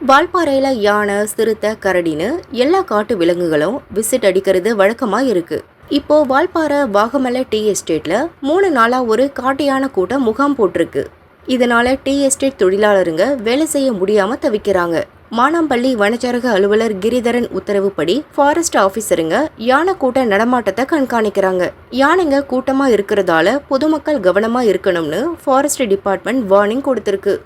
வால்பாறையில் யானை சிறுத்தை கரடின்னு எல்லா காட்டு விலங்குகளும் விசிட் அடிக்கிறது வழக்கமாக இருக்கு இப்போ வால்பாறை வாகமலை டீ எஸ்டேட்ல மூணு நாளா ஒரு காட்டியான கூட்டம் முகாம் போட்டிருக்கு. இதனால டீ எஸ்டேட் தொழிலாளருங்க வேலை செய்ய முடியாம தவிக்கிறாங்க. மானாம்பள்ளி வனச்சரக அலுவலர் கிரிதரன் உத்தரவுப்படி ஃபாரஸ்ட் ஆபீசருங்க யானை கூட்ட நடமாட்டத்தை கண்காணிக்கிறாங்க. யானைங்க கூட்டமா இருக்கிறதால பொதுமக்கள் கவனமா இருக்கணும்னு ஃபாரஸ்ட் டிபார்ட்மெண்ட் வார்னிங் கொடுத்துருக்கு.